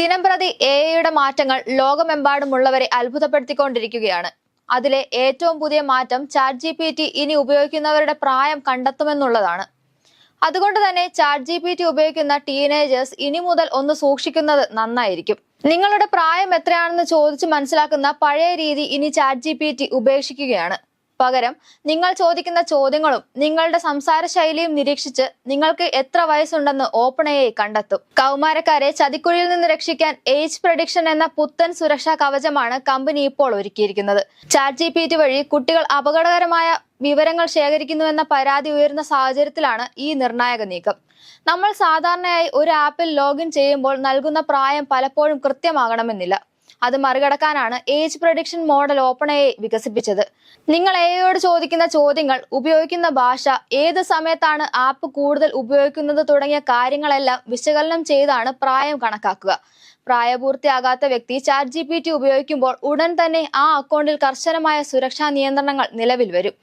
ദിനംപ്രതി എ ഐയുടെ മാറ്റങ്ങൾ ലോകമെമ്പാടുമുള്ളവരെ അത്ഭുതപ്പെടുത്തിക്കൊണ്ടിരിക്കുകയാണ്. അതിലെ ഏറ്റവും പുതിയ മാറ്റം ചാറ്റ് ജി പി ടി ഇനി ഉപയോഗിക്കുന്നവരുടെ പ്രായം കണ്ടെത്തുമെന്നുള്ളതാണ്. അതുകൊണ്ട് തന്നെ ചാറ്റ് ജി പി ടി ഉപയോഗിക്കുന്ന ടീനേജേഴ്സ് ഇനി മുതൽ ഒന്ന് സൂക്ഷിക്കുന്നത് നന്നായിരിക്കും. നിങ്ങളുടെ പ്രായം എത്രയാണെന്ന് ചോദിച്ച് മനസ്സിലാക്കുന്ന പഴയ രീതി ഇനി ചാറ്റ് ജി പി ടി ഉപേക്ഷിക്കുകയാണ്. പകരം നിങ്ങൾ ചോദിക്കുന്ന ചോദ്യങ്ങളും നിങ്ങളുടെ സംസാര ശൈലിയും നിരീക്ഷിച്ച് നിങ്ങൾക്ക് എത്ര വയസ്സുണ്ടെന്ന് ഓപ്പൺ കണ്ടെത്തും. കൗമാരക്കാരെ ചതിക്കുഴിയിൽ നിന്ന് രക്ഷിക്കാൻ ഏജ് പ്രഡിക്ഷൻ എന്ന പുത്തൻ സുരക്ഷാ കവചമാണ് കമ്പനി ഇപ്പോൾ ഒരുക്കിയിരിക്കുന്നത്. ചാറ്റ് ജി പി വഴി കുട്ടികൾ അപകടകരമായ വിവരങ്ങൾ ശേഖരിക്കുന്നുവെന്ന പരാതി ഉയരുന്ന സാഹചര്യത്തിലാണ് ഈ നിർണായക നീക്കം. നമ്മൾ സാധാരണയായി ഒരു ആപ്പിൽ ലോഗിൻ ചെയ്യുമ്പോൾ നൽകുന്ന പ്രായം പലപ്പോഴും കൃത്യമാകണമെന്നില്ല. അത് മറികടക്കാനാണ് age prediction model OpenAI വികസിപ്പിച്ചത്. നിങ്ങൾ എയോട് ചോദിക്കുന്ന ചോദ്യങ്ങൾ ഉപയോഗിക്കുന്ന ഭാഷ ഏത് സമയത്താണ് ആപ്പ് കൂടുതൽ ഉപയോഗിക്കുന്നത് തുടങ്ങിയ കാര്യങ്ങളെല്ലാം വിശകലനം ചെയ്താണ് പ്രായം കണക്കാക്കുക. പ്രായപൂർത്തിയാകാത്ത വ്യക്തി ചാറ്റ് ജി പി ടി ഉപയോഗിക്കുമ്പോൾ ഉടൻ തന്നെ ആ അക്കൗണ്ടിൽ കർശനമായ സുരക്ഷാ നിയന്ത്രണങ്ങൾ നിലവിൽ വരും.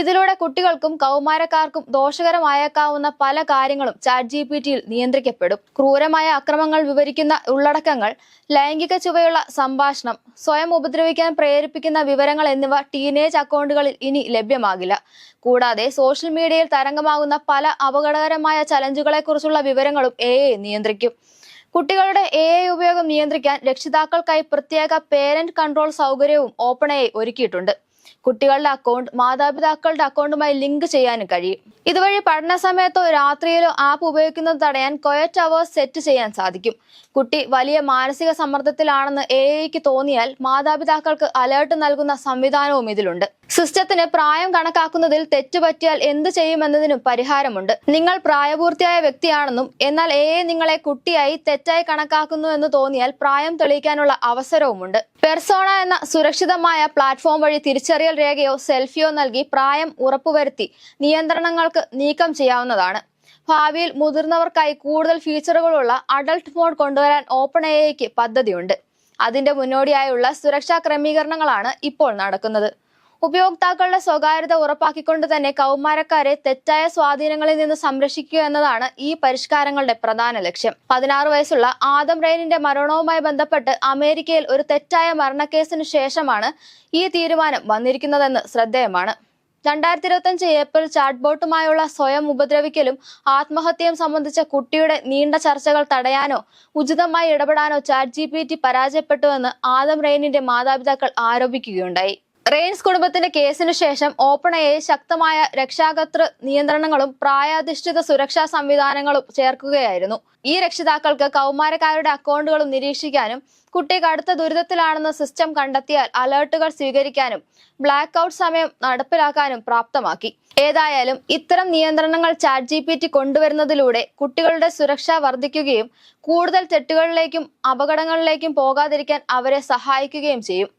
ഇതിലൂടെ കുട്ടികൾക്കും കൗമാരക്കാർക്കും ദോഷകരമായേക്കാവുന്ന പല കാര്യങ്ങളും ചാറ്റ് ജി പി ടിയിൽ നിയന്ത്രിക്കപ്പെടും. ക്രൂരമായ അക്രമങ്ങൾ വിവരിക്കുന്ന ഉള്ളടക്കങ്ങൾ ലൈംഗിക ചുവയുള്ള സംഭാഷണം സ്വയം ഉപദ്രവിക്കാൻ പ്രേരിപ്പിക്കുന്ന വിവരങ്ങൾ എന്നിവ ടീനേജ് അക്കൗണ്ടുകളിൽ ഇനി ലഭ്യമാകില്ല. കൂടാതെ സോഷ്യൽ മീഡിയയിൽ തരംഗമാകുന്ന പല അപകടകരമായ ചലഞ്ചുകളെക്കുറിച്ചുള്ള വിവരങ്ങളും എ നിയന്ത്രിക്കും. കുട്ടികളുടെ എ ഐ ഉപയോഗം നിയന്ത്രിക്കാൻ രക്ഷിതാക്കൾക്കായി പ്രത്യേക പേരന്റ് കൺട്രോൾ സൗകര്യവും ഓപ്പൺ എ ഒരുക്കിയിട്ടുണ്ട്. കുട്ടികളുടെ അക്കൗണ്ട് മാതാപിതാക്കളുടെ അക്കൗണ്ടുമായി ലിങ്ക് ചെയ്യാനും കഴിയും. ഇതുവഴി പഠന സമയത്തോ രാത്രിയിലോ ആപ്പ് ഉപയോഗിക്കുന്നത് തടയാൻ കൊയറ്റ് അവേഴ്സ് സെറ്റ് ചെയ്യാൻ സാധിക്കും. കുട്ടി വലിയ മാനസിക സമ്മർദ്ദത്തിലാണെന്ന് എ ഐക്ക് തോന്നിയാൽ മാതാപിതാക്കൾക്ക് അലേർട്ട് നൽകുന്ന സംവിധാനവും ഇതിലുണ്ട്. സിസ്റ്റത്തിന് പ്രായം കണക്കാക്കുന്നതിൽ തെറ്റുപറ്റിയാൽ എന്തു ചെയ്യുമെന്നതിനും പരിഹാരമുണ്ട്. നിങ്ങൾ പ്രായപൂർത്തിയായ വ്യക്തിയാണെന്നും എന്നാൽ എ നിങ്ങളെ കുട്ടിയായി തെറ്റായി കണക്കാക്കുന്നു എന്ന് തോന്നിയാൽ പ്രായം തെളിയിക്കാനുള്ള അവസരവുമുണ്ട്. പെർസോണ എന്ന സുരക്ഷിതമായ പ്ലാറ്റ്ഫോം വഴി തിരിച്ചറിയൽ രേഖയോ സെൽഫിയോ നൽകി പ്രായം ഉറപ്പുവരുത്തി നിയന്ത്രണങ്ങൾക്ക് നീക്കം ചെയ്യാവുന്നതാണ്. ഭാവിയിൽ മുതിർന്നവർക്കായി കൂടുതൽ ഫീച്ചറുകളുള്ള അഡൾട്ട് മോഡ് കൊണ്ടുവരാൻ ഓപ്പൺ എഐക്ക് പദ്ധതിയുണ്ട്. അതിന്റെ മുന്നോടിയായുള്ള സുരക്ഷാ ക്രമീകരണങ്ങളാണ് ഇപ്പോൾ നടക്കുന്നത്. ഉപയോക്താക്കളുടെ സ്വകാര്യത ഉറപ്പാക്കിക്കൊണ്ട് തന്നെ കൗമാരക്കാരെ തെറ്റായ സ്വാധീനങ്ങളിൽ നിന്ന് സംരക്ഷിക്കുക എന്നതാണ് ഈ പരിഷ്കാരങ്ങളുടെ പ്രധാന ലക്ഷ്യം. പതിനാറ് വയസ്സുള്ള ആദം റെയിനിന്റെ മരണവുമായി ബന്ധപ്പെട്ട് അമേരിക്കയിൽ ഒരു തെറ്റായ മരണക്കേസിന് ശേഷമാണ് ഈ തീരുമാനം വന്നിരിക്കുന്നതെന്ന് ശ്രദ്ധേയമാണ്. രണ്ടായിരത്തി ഇരുപത്തഞ്ച് ഏപ്രിൽ ചാറ്റ്ബോട്ടുമായുള്ള സ്വയം ഉപദ്രവിക്കലും ആത്മഹത്യയും സംബന്ധിച്ച കുട്ടിയുടെ നീണ്ട ചർച്ചകൾ തടയാനോ ഉചിതമായി ഇടപെടാനോ ചാറ്റ് ജി പരാജയപ്പെട്ടുവെന്ന് ആദം റെയിനിന്റെ മാതാപിതാക്കൾ ആരോപിക്കുകയുണ്ടായി. റെയിൻസ് കുടുംബത്തിന്റെ കേസിനു ശേഷം ഓപ്പൺ എ ശക്തമായ രക്ഷാകർതൃ നിയന്ത്രണങ്ങളും പ്രായാധിഷ്ഠിത സുരക്ഷാ സംവിധാനങ്ങളും ചേർക്കുകയായിരുന്നു. ഈ രക്ഷിതാക്കൾക്ക് കൗമാരക്കാരുടെ അക്കൗണ്ടുകളും നിരീക്ഷിക്കാനും കുട്ടി കടുത്ത ദുരിതത്തിലാണെന്ന് സിസ്റ്റം കണ്ടെത്തിയാൽ അലേർട്ടുകൾ സ്വീകരിക്കാനും ബ്ലാക്ക് ഔട്ട് സമയം നടപ്പിലാക്കാനും പ്രാപ്തമാക്കി. ഏതായാലും ഇത്തരം നിയന്ത്രണങ്ങൾ ചാറ്റ് ജി പി ടി കൊണ്ടുവരുന്നതിലൂടെ കുട്ടികളുടെ സുരക്ഷ വർദ്ധിക്കുകയും കൂടുതൽ തെറ്റുകളിലേക്കും അപകടങ്ങളിലേക്കും പോകാതിരിക്കാൻ അവരെ സഹായിക്കുകയും ചെയ്യും.